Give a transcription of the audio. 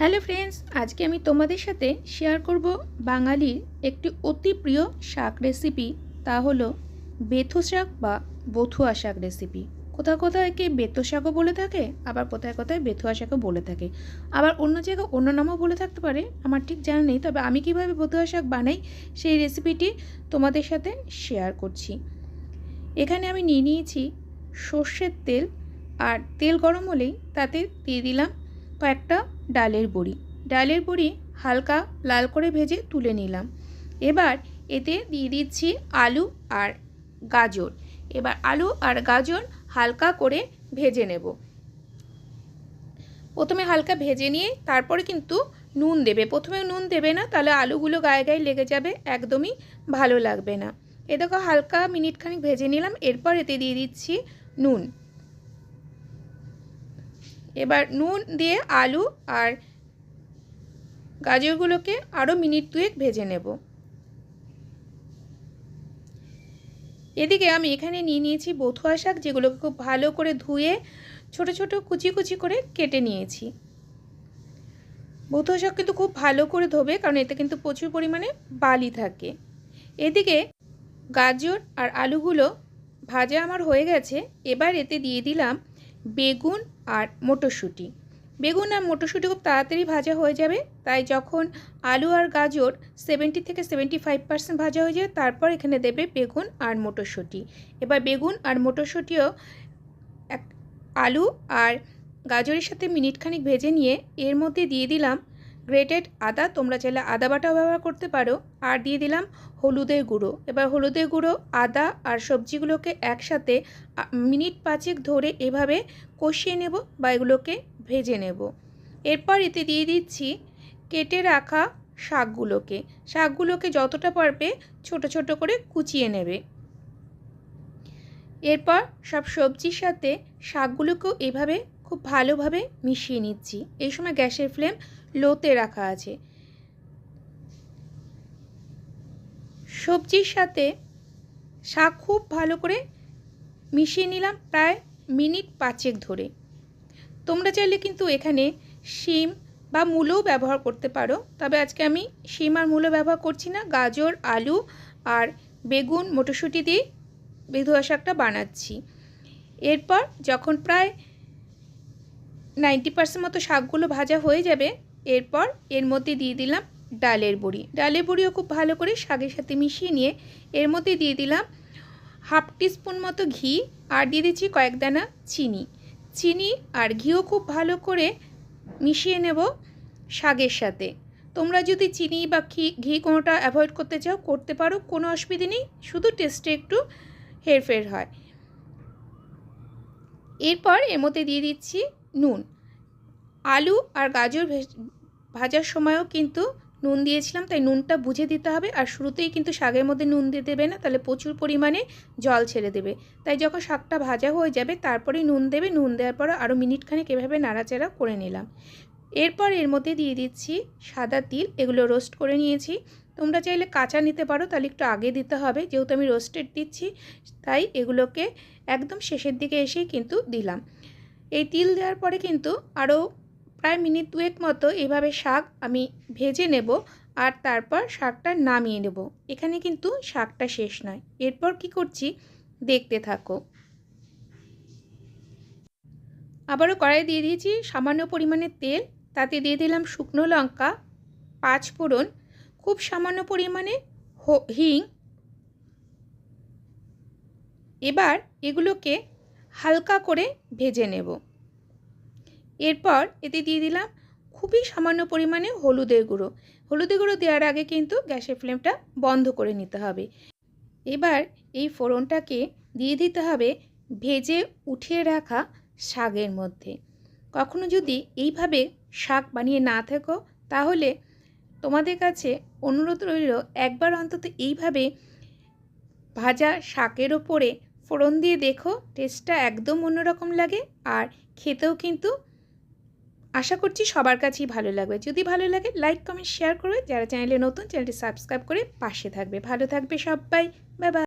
Hello friends, আজকে আমি তোমাদের সাথে শেয়ার করব বাঙালির একটি অতি প্রিয় শাক রেসিপি তা হলো বেথু শাক বা বথুয়া শাক রেসিপি কোথাও কোথাও একে বেতো শাকও বলে থাকে, আবার কোথায় কোথায় বেথুয়া শাকও বলে থাকে। আবার অন্য জায়গায় অন্য নামও বলে থাকতে পারে, আমার ঠিক জানা নেই, তবে আমি কীভাবে বথুয়া শাক বানাই সেই রেসিপিটি তোমাদের সাথে শেয়ার করছি। এখানে আমি নিয়ে নিয়েছি সর্ষের তেল, আর তেল গরম হলেই তাতে দিয়ে দিলাম কয়েকটা ডালের বড়ি। ডালের বড়ি হালকা লাল করে ভেজে তুলে নিলাম। এবার এতে দিয়ে দিচ্ছি আলু আর গাজর। এবার আলু আর গাজর হালকা করে ভেজে নেব। প্রথমে হালকা ভেজে নিয়ে তারপরে কিন্তু নুন দেবে। প্রথমে নুন দেবে না, তাহলে আলুগুলো গায়ে গায়ে লেগে যাবে, একদমই ভালো লাগবে না। এ দেখো হালকা মিনিট খানিক ভেজে নিলাম, এরপর এতে দিয়ে দিচ্ছি নুন। এবার নুন দিয়ে আলু আর গাজরগুলোকে আরও মিনিট দুয়েক ভেজে নেব। এদিকে আমি এখানে নিয়ে নিয়েছি বথুয়া শাক, যেগুলোকে খুব ভালো করে ধুয়ে ছোট ছোট কুচি কুচি করে কেটে নিয়েছি। বথুয়া শাক কিন্তু খুব ভালো করে ধোবে, কারণ এতে কিন্তু প্রচুর পরিমাণে বালি থাকে। এদিকে গাজর আর আলুগুলো ভাজা আমার হয়ে গেছে, এবার এতে দিয়ে দিলাম বেগুন আর মটরশুঁটি। বেগুন আর মটরশুঁটি খুব তাড়াতাড়ি ভাজা হয়ে যাবে, তাই যখন আলু আর গাজর সেভেন্টি থেকে সেভেন্টি ফাইভ পার্সেন্ট ভাজা হয়ে যায় তারপর এখানে দেবে বেগুন আর মটরশুঁটি। এবার বেগুন আর মটরশুঁটিও এক আলু আর গাজরের সাথে মিনিটখানিক ভেজে নিয়ে এর মধ্যে দিয়ে দিলাম গ্রেটেড আদা, তোমরা চাইলে আদা বাটাও ব্যবহার করতে পারো। আর দিয়ে দিলাম হলুদের গুঁড়ো। এবার হলুদের গুঁড়ো, আদা আর সবজিগুলোকে একসাথে মিনিট পাঁচেক ধরে এভাবে কষিয়ে নেব বা এগুলোকে ভেজে নেব। এরপর এতে দিয়ে দিচ্ছি কেটে রাখা শাকগুলোকে। শাকগুলোকে যতটা পারবে ছোট ছোট করে কুচিয়ে নেবে। এরপর সব সবজির সাথে শাকগুলোকেও এভাবে খুব ভালোভাবে মিশিয়ে নিচ্ছি। এই সময় গ্যাসের ফ্লেম লোতে রাখা আছে। সবজির সাথে শাক খুব ভালো করে মিশিয়ে নিলাম প্রায় মিনিট পাঁচেক ধরে। তোমরা চাইলে কিন্তু এখানে শিম বা মূলও ব্যবহার করতে পারো, তবে আজকে আমি শিম আর মূলো ব্যবহার করছি না, গাজর, আলু আর বেগুন, মটরশুঁটি দিয়ে বেধুয়া শাকটা বানাচ্ছি। এরপর যখন প্রায় নাইনটি পার্সেন্ট মতো শাকগুলো ভাজা হয়ে যাবে এরপর এর মধ্যে দিয়ে দিলাম ডালের বড়ি। ডালের বড়িও খুব ভালো করে শাকের সাথে মিশিয়ে নিয়ে এর মধ্যে দিয়ে দিলাম হাফ টিস্পুন মতো ঘি আর দিয়ে দিচ্ছি কয়েক দানা চিনি। চিনি আর ঘিও খুব ভালো করে মিশিয়ে নেব শাকের সাথে। তোমরা যদি চিনি বা ঘি ঘি কোনোটা অ্যাভয়েড করতে চাও, করতে পারো, কোনো অসুবিধে নেই, শুধু টেস্টে একটু হেরফের হয়। এরপর এর মধ্যে দিয়ে দিচ্ছি নুন। আলু আর গাজর ভাজার সময়ও কিন্তু নুন দিয়েছিলাম, তাই নুনটা বুঝে দিতে হবে। আর শুরুতেই কিন্তু শাকের মধ্যে নুন দিয়ে দেবে না, তাহলে প্রচুর পরিমাণে জল ছেড়ে দেবে। তাই যখন শাকটা ভাজা হয়ে যাবে, তারপরেই নুন দেবে। নুন দেওয়ার পর আরও মিনিটখানেক এভাবে নাড়াচাড়া করে নিলাম। এরপর এর মধ্যে দিয়ে দিচ্ছি সাদা তিল, এগুলো রোস্ট করে নিয়েছি। তোমরা চাইলে কাঁচা নিতে পারো, তাহলে একটু আগে দিতে হবে। যেহেতু আমি রোস্টেড দিচ্ছি, তাই এগুলোকে একদম শেষের দিকে এসেই কিন্তু দিলাম। এই তিল দেওয়ার পরে কিন্তু আরও প্রায় মিনিট দুয়েক মতো এভাবে শাক আমি ভেজে নেব আর তারপর শাকটা নামিয়ে নেব। এখানে কিন্তু শাকটা শেষ নয়। এরপর কি করছি? দেখতে থাকো। আবারও কড়াই দিয়ে দিয়েছি সামান্য পরিমাণে তেল। তাতে দিয়ে দিলাম শুকনো লঙ্কা, পাঁচ ফোড়ন, খুব সামান্য পরিমাণে হিং। এবার এগুলোকে হালকা করে ভেজে নেব। এরপর এতে দিয়ে দিলাম খুবই সামান্য পরিমাণে হলুদের গুঁড়ো। হলুদের গুঁড়ো দেওয়ার আগে কিন্তু গ্যাসের ফ্লেমটা বন্ধ করে নিতে হবে। এবার এই ফোড়নটাকে দিয়ে দিতে হবে ভেজে উঠিয়ে রাখা শাকের মধ্যে। কখনো যদি এইভাবে শাক বানিয়ে না থাকো, তাহলে তোমাদের কাছে অনুরোধ রইল একবার অন্তত এইভাবে ভাজা শাকের ওপরে ফোড়ন দিয়ে দেখো টেস্টটা একদম অন্যরকম লাগে আর খেতেও কিন্তু আশা করছি সবার কাছেই ভালো লাগবে। যদি ভালো লাগে লাইক কমেন্ট শেয়ার করবে যারা চ্যানেলে নতুন চ্যানেলটি সাবস্ক্রাইব করে পাশে থাকবে। ভালো থাকবে সবাই। বাই